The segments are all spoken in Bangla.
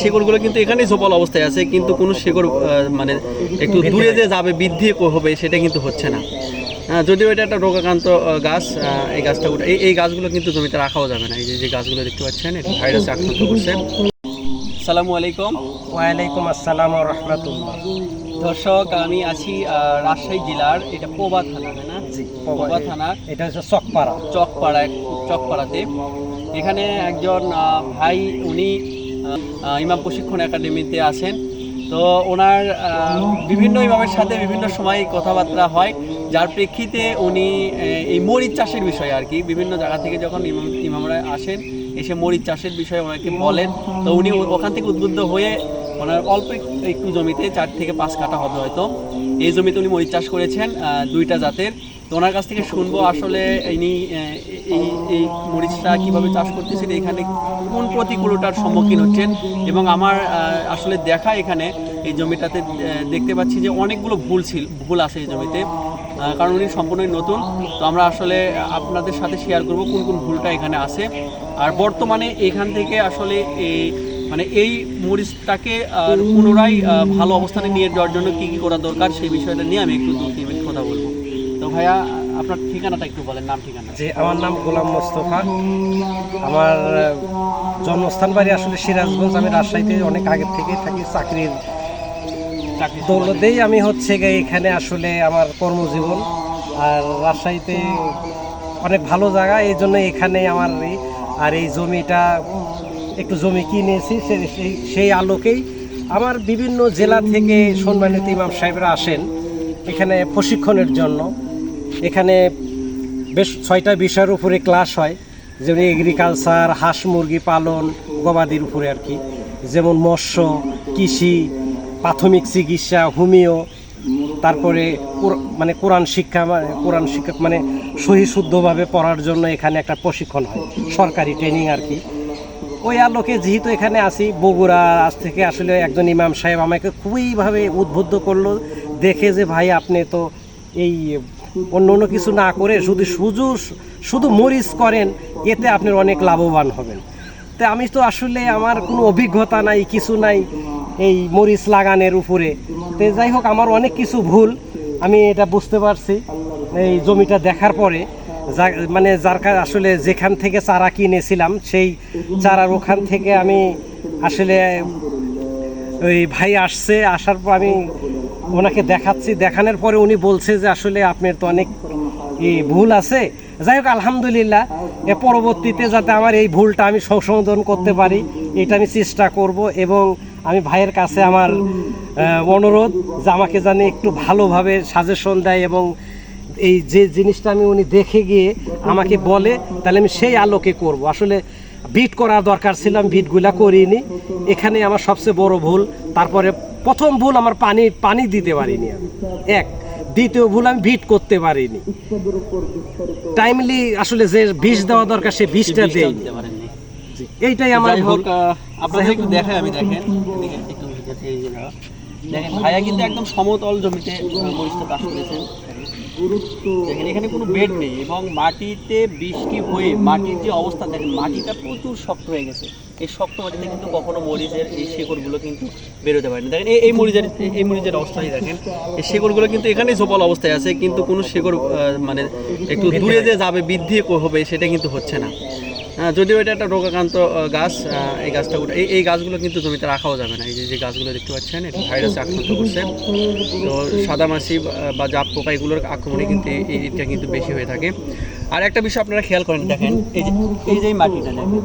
শেকড়গুলো কিন্তু এখানেই সফল অবস্থায় আছে কিন্তু কোনো শেকড় মানে একটু দূরে যে যাবে বৃদ্ধি হবে সেটা কিন্তু হচ্ছে না। হ্যাঁ, যদিও এটা একটা রোগাক্রান্ত গাছ এই গাছটা উঠে এই গাছগুলো কিন্তু জমিতে রাখাও যাবে না। এই যে যে গাছগুলো দেখতে পাচ্ছেন এটা ভাইরাসে আক্রান্ত করছে। সালামু আলাইকুম। ওয়ালাইকুম আসসালাম রহমতুল্লাহ। দর্শক আমি আছি রাজশাহী জেলার এটা পোবা থানা না? জি পোবা থানা। এটা হচ্ছে চকপাড়া। চকপাড়া চকপাড়াতে। এখানে একজন ভাই উনি ইমাম প্রশিক্ষণ একাডেমিতে আছেন। তো ওনার বিভিন্ন ইমামের সাথে বিভিন্ন সময় কথাবার্তা হয়। যার প্রেক্ষিতে উনি এই মরিচ চাষের বিষয়ে আর কি, বিভিন্ন জায়গা থেকে যখন ইমাম, ইমামরা আসেন, এসে মরিচ চাষের বিষয়ে ওনাকে বলেন। তো উনি ওখান থেকে উদ্বুদ্ধ হয়ে ওনার অল্প একটু- জমিতে চার থেকে পাঁচ কাটা হবে হয়তো। এই জমিতে উনি মরিচ চাষ করেছেন দুইটা জাতের। তো ওনার কাছ থেকে শুনব আসলে ইনি এই এই মরিচটা কীভাবে চাষ করতেছেন, এখানে কোন প্রতিকূলতার সম্মুখীন হচ্ছেন? এবং আমার আসলে দেখা এখানে, এই জমিটাতে দেখতে পাচ্ছি যে অনেকগুলো ভুল ছিল, ভুল আছে এই জমিতে। কারণ উনি সম্পূর্ণই নতুন। তো আমরা আসলে আপনাদের সাথে শেয়ার করব কোন কোন ভুলটা এখানে আছে। আর বর্তমানে এখান থেকে আসলে এই মানে এই মরিচটাকে পুনরায় ভালো অবস্থানে নিয়ে যাওয়ার জন্য কী কী করা দরকার, সেই বিষয়টা নিয়ে আমি একটু দু তিন মিনিট কথা বলব। তো ভাইয়া আপনার ঠিকানাটা একটু বলেন নাম ঠিকানা। যে আমার নাম গোলাম মোস্তফা। আমার জন্মস্থান বাড়ি আসলে সিরাজগঞ্জ। আমি রাজশাহীতে অনেক আগে থেকে থাকি চাকরির চাকরি দৌলতেই আমি হচ্ছে গিয়ে এখানে আসলে আমার কর্মজীবন। আর রাজশাহীতে অনেক ভালো জায়গা এই জন্য এখানে আমার আর এই জমিটা একটু জমি কিনেছি সে- সেই সেই আলোকেই আমার বিভিন্ন জেলা থেকে সম্মানিত ইমাম সাহেবরা আসেন এখানে প্রশিক্ষণের জন্য। এখানে বেশ ছয়টা বিষয়ের উপরে ক্লাস হয়। যেমন এগ্রিকালচার হাঁস মুরগি পালন, গবাদির উপরে আর কি। যেমন মৎস্য, কৃষি, প্রাথমিক চিকিৎসা, হোমিও, তারপরে মানে কোরআন শিক্ষা মানে কোরআন শিক্ষা মানে সহি শুদ্ধভাবে পড়ার জন্য এখানে একটা প্রশিক্ষণ হয়, সরকারি ট্রেনিং আর কি। ওই আলোকে যেহেতু এখানে আসি বগুড়া আজ থেকে আসলে একজন ইমাম সাহেব আমাকে খুবইভাবে উদ্বুদ্ধ করল, দেখে যে ভাই আপনি তো এই অন্য অন্য কিছু না করে শুধু শুধু শুধু মরিচ করেন, এতে আপনি অনেক লাভবান হবেন। তো আমি তো আসলে আমার কোনো অভিজ্ঞতা নাই, কিছু নাই এই মরিচ লাগানের উপরে। তো যাই হোক, আমার অনেক কিছু ভুল, আমি এটা বুঝতে পারছি এই জমিটা দেখার পরে। যা- মানে যার আসলে যেখান থেকে চারা কিনেছিলাম, সেই চারার ওখান থেকে আমি আসলে ওই ভাই আসছে, আসার পর আমি ওনাকে দেখাচ্ছি। দেখানোর পরে উনি বলছে যে আসলে আপনার তো অনেক ভুল আছে। যাই হোক, আলহামদুলিল্লাহ, এ পরবর্তীতে যাতে আমার এই ভুলটা আমি সংশোধন করতে পারি, এটা আমি চেষ্টা করব এবং আমি ভাইয়ের কাছে আমার অনুরোধ যে আমাকে জানি একটু ভালোভাবে সাজেশন দেয় এবং এই যে জিনিসটা আমি উনি দেখে গিয়ে আমাকে বলে, তাহলে আমি সেই আলোকে করব। আসলে বিট করার দরকার ছিলাম বিটগুলা করিনি। এখানে আমার সবচেয়ে বড় ভুল। তারপরে প্রথম ভুল আমার পানি পানি দিতে পারিনি আমি। এক। দ্বিতীয় ভুল আমি ভিট করতে পারিনি। টাইমলি আসলে যে বিষ দেওয়া দরকার সে বিষটা দেই এইটাই আমার ভুল। আপনাদের একটু দেখাই আমি দেখেন। একটু। দেখেন ভাইয়া কিন্তু একদম সমতল জমিতে মরিচটা চাষ করেছেন। দেখেন এখানে কোনো বেড নেই এবং মাটিতে বৃষ্টি হয়ে মাটির যে অবস্থা দেখেন মাটিটা প্রচুর শক্ত হয়ে গেছে। এই শক্ত মাটিতে কিন্তু কখনো মরিচের এই শেকড়গুলো কিন্তু বেরোতে পারেনি। দেখেন এই- মরিচের এই মরিচের অবস্থায় দেখেন এই শেকড়গুলো কিন্তু এখানেই সফল অবস্থায় আছে কিন্তু কোনো শেকড় মানে একটু দূরে যে যাবে বৃদ্ধি হবে সেটা কিন্তু হচ্ছে না। যদিও এটা একটা রোগাক্রান্ত গাছ এই গাছটা উঠে এই এই গাছগুলো কিন্তু জমিতে রাখাও যাবে না। এই যে যে গাছগুলো দেখতে পাচ্ছেন এটা ভাইরাসে আক্রান্ত করছে। তো সাদামাছি বা- বা জাপ পোকা এগুলোর আক্রমণে কিন্তু এই- এই- এটা কিন্তু বেশি হয়ে থাকে। আর একটা বিষয় আপনারা খেয়াল করেন দেখেন এই যে এই যে মাটিটা দেখেন।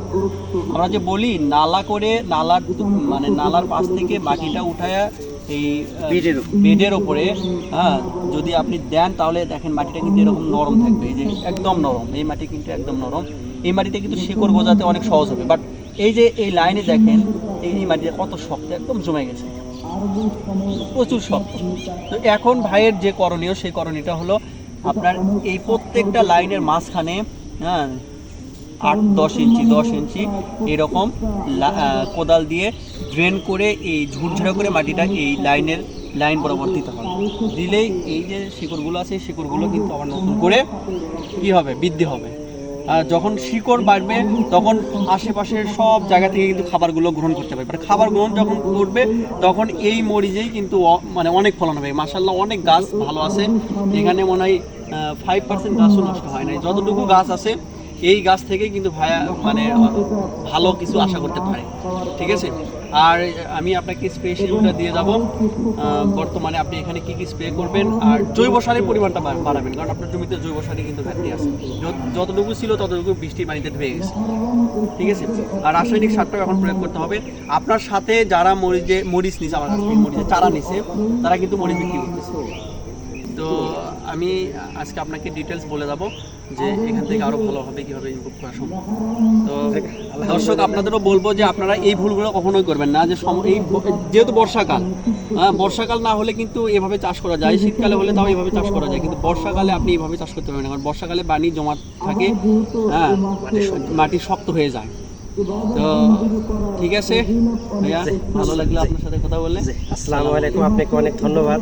আমরা যে বলি নালা করে নালার মানে নালার পাশ থেকে মাটিটা উঠায়া এই বেডের বেডের ওপরে হ্যাঁ যদি আপনি দেন তাহলে দেখেন মাটিটা কিন্তু এরকম নরম থাকবে। এই যে একদম নরম এই মাটি কিন্তু একদম নরম। এই মাটিতে কিন্তু শিকড় গোজাতে অনেক সহজ হবে। বাট এই যে এই লাইনে দেখেন, এই মাটিটা কত শক্ত, একদম জমে গেছে। প্রচুর শক্ত। তো এখন ভাইয়ের যে করণীয়, সেই করণীয়টা হলো আপনার এই প্রত্যেকটা লাইনের মাঝখানে হ্যাঁ আট, দশ ইঞ্চি দশ ইঞ্চি এরকম কোদাল দিয়ে ড্রেন করে এই ঝুরঝুরা করে মাটিটা এই লাইনের লাইন বরাবর হবে। দিলেই এই যে শিকড়গুলো আছে, এই শিকড়গুলো কিন্তু আবার নতুন করে কি হবে? বৃদ্ধি হবে। যখন শিকড় বাড়বে, তখন আশেপাশের সব জায়গা থেকে কিন্তু খাবারগুলো গ্রহণ করতে পারবে। মানে খাবার গ্রহণ যখন করবে, তখন এই মরিচেই কিন্তু মানে অনেক ফলন হবে। মাসাল্লাহ অনেক গাছ ভালো আছে। এখানে মনে হয় ফাইভ পার্সেন্ট গাছও নষ্ট হয় না যতটুকু গাছ আছে এই গাছ থেকে কিন্তু ভাইয়া মানে ভালো কিছু আশা করতে পারে। ঠিক আছে? আর আমি আপনাকে স্প্রে শিডিউলটা দিয়ে যাব। বর্তমানে আপনি এখানে কি কি স্প্রে করবেন আর জৈব সারের পরিমাণটা বাড়াবেন, কারণ আপনার জমিতে জৈব সারে কিন্তু ঘাটতি আছে। যতটুকু ছিল ততটুকু বৃষ্টির পানিতে ধুয়ে গেছে। ঠিক আছে? আর রাসায়নিক সারটাও এখন প্রয়োগ করতে হবে। আপনার সাথে যারা মরিচে মরিচ নিছে, আমার কাছ থেকে মরিচের চারা নিছে, তারা কিন্তু মরিচ বিক্রি করতেছে। তো আমি আজকে আপনাকে ডিটেলস বলে যাব। যে এখান থেকে আরও ভালোভাবে কীভাবে ইমপ্রুভ করা সম্ভব। তো দর্শক, আপনাদেরও বলব যে আপনারা এই ভুলগুলো কখনোই করবেন না, যে এই যেহেতু বর্ষাকাল হ্যাঁ বর্ষাকাল না হলে কিন্তু এভাবে চাষ করা যায়, শীতকালে হলে তাও এভাবে চাষ করা যায়, কিন্তু বর্ষাকালে আপনি এভাবে চাষ করতে পারবেন না, কারণ বর্ষাকালে পানি জমা থাকে হ্যাঁ মাটি শক্ত হয়ে যায়। তো ঠিক আছে, ভাইয়া, ভালো লাগল আপনার সাথে কথা বলে। আসসালামু আলাইকুম, আপনাকে অনেক ধন্যবাদ।